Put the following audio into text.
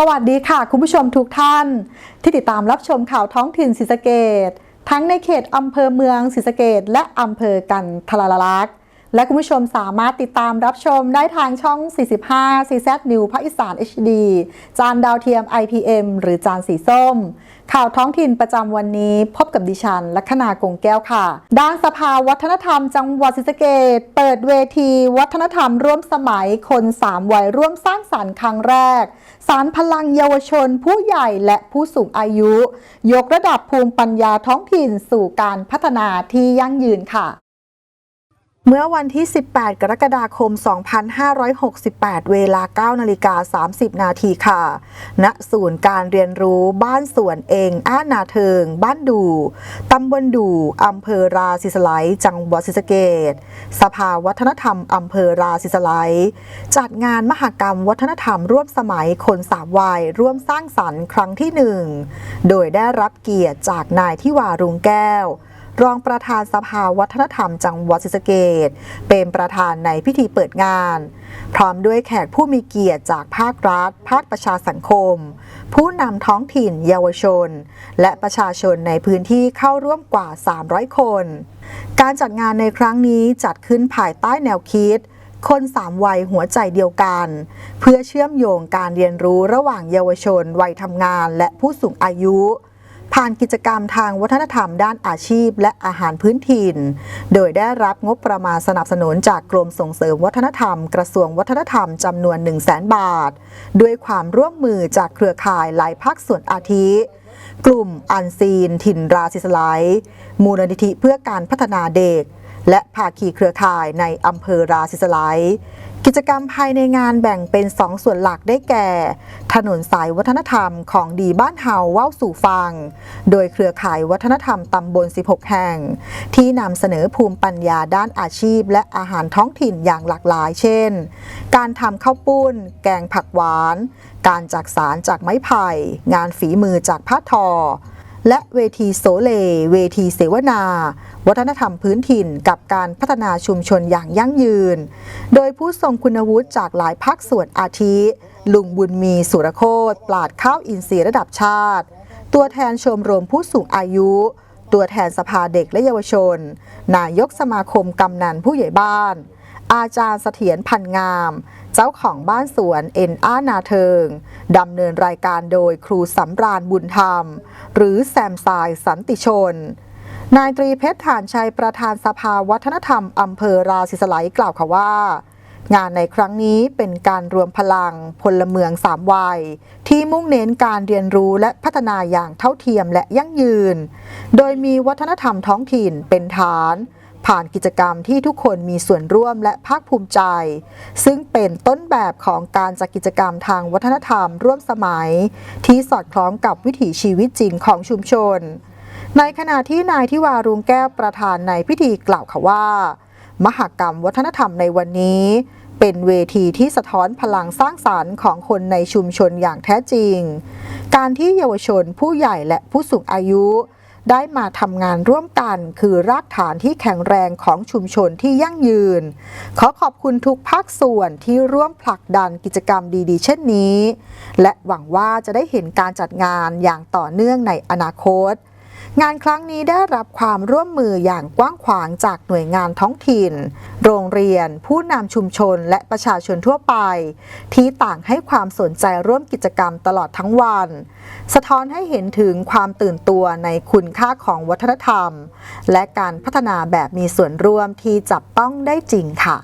สวัสดีค่ะ คุณผู้ชมทุกท่าน ที่ติดตามรับชมข่าวท้องถิ่นศรีสะเกดทั้งในเขตอำเภอเมืองศรีสะเกดและอำเภอกันทรลักษ์ และคุณผู้ชมสามารถติดตามรับชมได้ทางช่อง 45 CZ New ภาคอีสาน HD จานดาวเทียม IPM หรือจานสีส้ม ข่าวท้องถิ่นประจำวันนี้พบกับดิฉัน ลัคนากงแก้วค่ะ ด้านสภาวัฒนธรรมจังหวัดศรีสะเกดเปิดเวที วัฒนธรรมร่วมสมัยคนสามวัยร่วมสร้างสรรค์ครั้งแรก สารพลังเยาวชน ผู้ใหญ่และผู้สูงอายุ ยกระดับภูมิปัญญาท้องถิ่นสู่การพัฒนาที่ยั่งยืนค่ะ เมื่อวันที่ 18 กรกฎาคม 2568 เวลา 9 นาฬิกา 30 นาทีค่ะ ณ ศูนย์การเรียนรู้บ้านสวนเองอ้านาเทิง บ้านดูตำบลดูอำเภอราศิสไลจังหวัดศรีสะเกษสภาวัฒนธรรมอำเภอราศิสไลจัดงานมหกรรมวัฒนธรรมร่วมสมัยคนสามวัยร่วมสร้างสรรค์ครั้งที่หนึ่ง โดยได้รับเกียรติจากนายทิวารุงแก้ว รองประธานสภาวัฒนธรรมจังหวัดศรีสะเกษเป็นประธานในพิธีเปิดงาน พร้อมด้วยแขกผู้มีเกียรติจากภาครัฐ ภาคประชาสังคม ผู้นำท้องถิ่นเยาวชน และประชาชนในพื้นที่เข้าร่วมกว่า 300 คน การจัดงานในครั้งนี้จัดขึ้นภายใต้แนวคิดคนสามวัยหัวใจเดียวกัน เพื่อเชื่อมโยงการเรียนรู้ระหว่างเยาวชน วัยทำงานและผู้สูงอายุ ผ่านกิจกรรมทางวัฒนธรรมด้านอาชีพ และอาหารพื้นถิ่น โดยได้รับงบประมาณสนับสนุนจากกรมส่งเสริมวัฒนธรรม กระทรวงวัฒนธรรมจำนวน 1 0 0 0 0แบาท ด้วยความร่วมมือจากเครือข่ายหลายภาคส่วนอาทิ กลุ่มอันซีน ถิ่นราศิสไลมูลนิธิเพื่อการพัฒนาเด็ก และภาคีเครือข่ายในอำเภอราศิสไลยกิจกรรมภายในงานแบ่งเป็น 2 ส่วนหลักได้แก่ ถนนสายวัฒนธรรมของดีบ้านเฮาว่าวสู่ฟัง โดยเครือข่ายวัฒนธรรมตำบล 16 แห่ง ที่นำเสนอภูมิปัญญาด้านอาชีพ และอาหารท้องถิ่นอย่างหลากหลาย เช่น การทำข้าวปุ้น แกงผักหวาน การจักสารจากไม้ไผ่ งานฝีมือจากผ้าทอ และเวทีโซเล เวทีเสวนา วัฒนธรรมพื้นถิ่นกับการพัฒนาชุมชนอย่างยั่งยืน โดยผู้ทรงคุณวุฒิจากหลายภาคส่วนอาทิ ลุงบุญมีสุรโคตปราดข้าวอินทรีย์ระดับชาติ ตัวแทนชมรมผู้สูงอายุ ตัวแทนสภาเด็กและเยาวชน นายกสมาคมกำนันผู้ใหญ่บ้าน อาจารย์เสถียรพันงาม เจ้าของบ้านสวนเอ็นอานาเทิง ดำเนินรายการโดยครูสำราญบุญธรรม หรือแซมสายสันติชน นายตรีเพชรฐานชัยประธานสภาวัฒนธรรมอำเภอราศิสไลกล่าวค่ะว่างานในครั้งนี้เป็นการรวมพลังพลเมืองสามวัย ที่มุ่งเน้นการเรียนรู้และพัฒนาอย่างเท่าเทียมและยั่งยืน โดยมีวัฒนธรรมท้องถิ่นเป็นฐาน ผ่านกิจกรรมที่ทุกคนมีส่วนร่วมและภาคภูมิใจ ซึ่งเป็นต้นแบบของการจัดกิจกรรมทางวัฒนธรรมร่วมสมัย ที่สอดคล้องกับวิถีชีวิตจริงของชุมชน ในขณะที่นายทิวารุงแก้วประธานในพิธีกล่าวค่ะว่า มหกรรมวัฒนธรรมในวันนี้ เป็นเวทีที่สะท้อนพลังสร้างสารรค์ของคนในชุมชนอย่างแท้จริง การที่เยาวชนผู้ใหญ่และผู้สูงอายุ ได้มาทำงานร่วมกัน คือรากฐานที่แข็งแรงของชุมชนที่ยั่งยืน ขอขอบคุณทุกภาคส่วนที่ร่วมผลักดันกิจกรรมดีๆ เช่นนี้ และหวังว่าจะได้เห็นการจัดงานอย่างต่อเนื่องในอนาคต งานครั้งนี้ได้รับความร่วมมืออย่างกว้างขวางจากหน่วยงานท้องถิ่น โรงเรียน ผู้นำชุมชนและประชาชนทั่วไป ที่ต่างให้ความสนใจร่วมกิจกรรมตลอดทั้งวัน สะท้อนให้เห็นถึงความตื่นตัวในคุณค่าของวัฒนธรรม และการพัฒนาแบบมีส่วนร่วมที่จับต้องได้จริงค่ะ